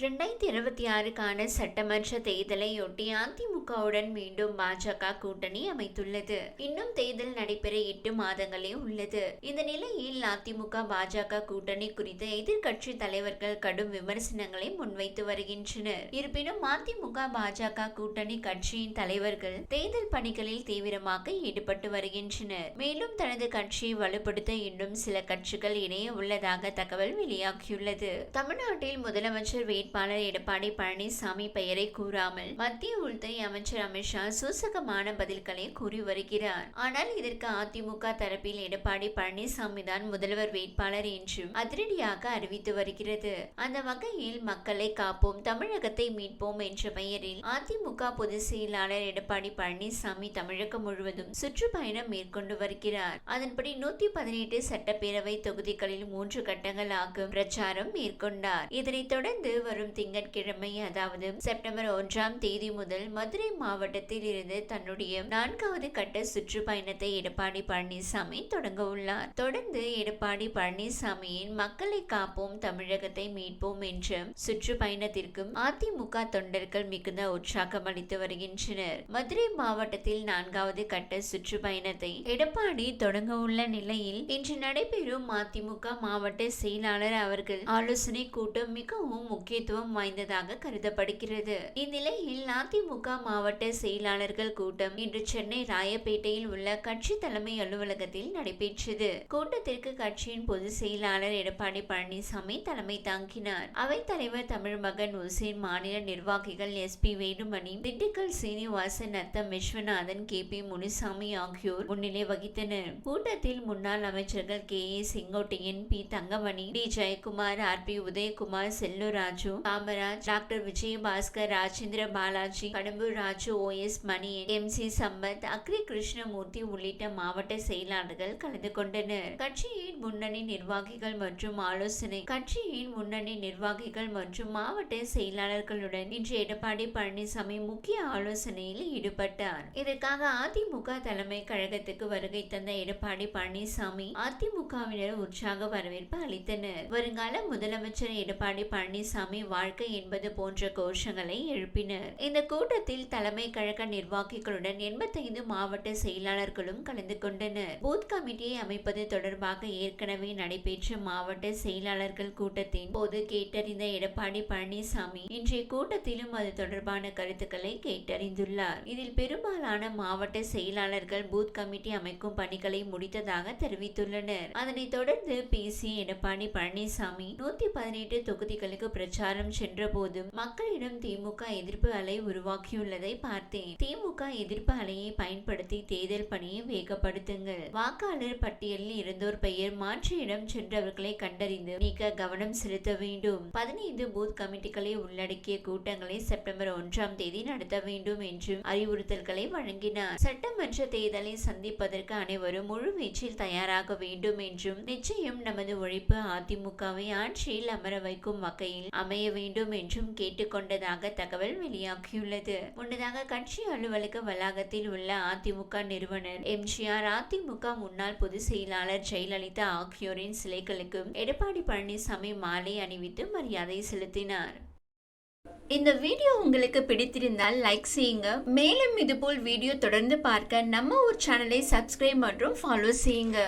ரெண்டாயிரத்தி இருபத்தி ஆறுக்கான சட்டமன்ற தேர்தலையொட்டி அதிமுகவுடன் மீண்டும் பாஜக கூட்டணி அமைத்துள்ளது. இன்னும் தேர்தல் நடைபெற எட்டு மாதங்களே உள்ளது. இந்த நிலையில் அதிமுக பாஜக கூட்டணி குறித்து எதிர்கட்சி தலைவர்கள் கடும் விமர்சனங்களை முன்வைத்து வருகின்றனர். இருப்பினும் அதிமுக பாஜக கூட்டணி கட்சியின் தலைவர்கள் தேர்தல் பணிகளில் தீவிரமாக ஈடுபட்டு வருகின்றனர். மேலும் தனது கட்சியை வலுப்படுத்த இன்னும் சில கட்சிகள் இணைய உள்ளதாக தகவல் வெளியாகியுள்ளது. தமிழ்நாட்டில் முதலமைச்சர் வேட்பாளர் எடப்பாடி பழனிசாமி பெயரை கூறாமல் மத்திய உள்துறை அமைச்சர் அமித்ஷா சூசகமான பதில்களை கூறி வருகிறார். ஆனால் இதற்கு அதிமுக தரப்பில் எடப்பாடி பழனிசாமி தான் முதல்வர் வேட்பாளர் என்றும் அதிரடியாக அறிவித்து வருகிறது. அந்த வகையில் மக்களை காப்போம் தமிழகத்தை மீட்போம் என்ற பெயரில் அதிமுக பொதுச் செயலாளர் எடப்பாடி பழனிசாமி தமிழகம் முழுவதும் சுற்றுப்பயணம் மேற்கொண்டு வருகிறார். அதன்படி நூத்தி பதினெட்டு சட்டப்பேரவை தொகுதிகளில் மூன்று கட்டங்களாக பிரச்சாரம் மேற்கொண்டார். இதனைத் தொடர்ந்து வரும் திங்கட்கிழமை அதாவது செப்டம்பர் ஒன்றாம் தேதி முதல் மதுரை மாவட்டத்தில் இருந்து தன்னுடைய நான்காவது கட்ட சுற்றுப்பயணத்தை எடப்பாடி பழனிசாமி தொடங்க உள்ளார். தொடர்ந்து எடப்பாடி பழனிசாமியின் மக்களை காப்போம் தமிழகத்தை மீட்போம் என்ற சுற்றுப்பயணத்திற்கும் அதிமுக தொண்டர்கள் மிகுந்த உற்சாகம் அளித்து வருகின்றனர். மதுரை மாவட்டத்தில் நான்காவது கட்ட சுற்றுப்பயணத்தை எடப்பாடி தொடங்க உள்ள நிலையில் இன்று நடைபெறும் அதிமுக மாவட்ட செயலாளர் அவர்கள் ஆலோசனை கூட்டம் மிகவும் முக்கிய முக்கியத்துவம் வாய்ந்ததாக கருதப்படுகிறது. இந்நிலையில் அதிமுக மாவட்ட செயலாளர்கள் கூட்டம் இன்று சென்னை ராயப்பேட்டையில் உள்ள கட்சி தலைமை அலுவலகத்தில் நடைபெற்றது. கூட்டத்திற்கு கட்சியின் பொதுச் செயலாளர் எடப்பாடி பழனிசாமி தலைமை தாங்கினார். அவைத் தலைவர் தமிழ் மகன் உசேன் மாநில நிர்வாகிகள் S. P. Velumani Dindigul Srinivasan Natham Viswanathan K. P. Munusamy ஆகியோர் முன்னிலை வகித்தனர். கூட்டத்தில் முன்னாள் அமைச்சர்கள் K. A. Sengottaiyan P. Thangamani D. Jayakumar R. B. Udhayakumar Sellur Raju Kamaraj doctor Vijayabaskar Rajendra Balaji Kadambur Raju O S Mani M C Sampath Agri Krishnamurthy உள்ளிட்ட மாவட்ட செயலாளர்கள் கலந்து கொண்டனர். கட்சியின் முன்னணி நிர்வாகிகள் மற்றும் ஆலோசனை கட்சியின் முன்னணி நிர்வாகிகள் மற்றும் மாவட்ட செயலாளர்களுடன் இன்று எடப்பாடி பழனிசாமி முக்கிய ஆலோசனையில் ஈடுபட்டார். இதற்காக அதிமுக தலைமை கழகத்துக்கு வருகை தந்த எடப்பாடி பழனிசாமி அதிமுகவினர் உற்சாக வரவேற்பு அளித்தனர். வருங்கால முதலமைச்சர் எடப்பாடி பழனிசாமி வாழ்க்கை என்பது போன்ற கோஷங்களை எழுப்பினர். இந்த கூட்டத்தில் தலைமை கழக நிர்வாகிகளுடன் எண்பத்தைந்து மாவட்ட செயலாளர்களும் கலந்து கொண்டனர். பூத் கமிட்டியை அமைப்பது தொடர்பாக ஏற்கனவே நடைபெற்ற மாவட்ட செயலாளர்கள் கூட்டத்தின் போது கேட்டறிந்த எடப்பாடி பழனிசாமி இன்றைய கூட்டத்திலும் அது தொடர்பான கருத்துக்களை கேட்டறிந்துள்ளார். இதில் பெரும்பாலான மாவட்ட செயலாளர்கள் பூத் கமிட்டி அமைக்கும் பணிகளை முடித்ததாக தெரிவித்துள்ளனர். அதனைத் தொடர்ந்து பேசிய எடப்பாடி பழனிசாமி நூத்தி பதினெட்டு தொகுதிகளுக்கு பிரச்சாரம் சென்ற போதும் மக்களிடம் திமுக எதிர்ப்பு அலை உருவாக்கியுள்ளதை பார்த்தேன். திமுக எதிர்ப்பு அலையை பயன்படுத்தி தேர்தல் பணியை வேகப்படுத்துங்கள். வாக்காளர் பட்டியலில் இருந்தோர் பெயர் மாற்று இடம் சென்றவர்களை கண்டறிந்து மிக கவனம் செலுத்த வேண்டும். பதினைந்து பூத் கமிட்டிகளை உள்ளடக்கிய கூட்டங்களை செப்டம்பர் ஒன்றாம் தேதி நடத்த வேண்டும் என்றும் அறிவுறுத்தல்களை வழங்கினார். சட்டமன்ற தேர்தலை சந்திப்பதற்கு அனைவரும் முழு வீச்சில் தயாராக வேண்டும் என்றும் நிச்சயம் நமது உழைப்பு அதிமுகவை ஆட்சியில் அமர வைக்கும் வகையில் அமை அமைய வேண்டும் என்றும் கேட்டுக்கொண்டதாக தகவல் வெளியாகியுள்ளது. முன்னதாக கட்சி அலுவலக வளாகத்தில் உள்ள அதிமுக நிறுவனர் எம்ஜிஆர் அதிமுக முன்னாள் பொதுச் செயலாளர் ஜெயலலிதா ஆகியோரின் சிலைகளுக்கும் எடப்பாடி பழனிசாமி மாலை அணிவித்து மரியாதை செலுத்தினார். இந்த வீடியோ உங்களுக்கு பிடித்திருந்தால் லைக் செய்யுங்க. மேலும் இதுபோல் வீடியோ தொடர்ந்து பார்க்க நம்ம ஒரு சேனலை சப்ஸ்கிரைப் மற்றும் ஃபாலோ செய்யுங்க.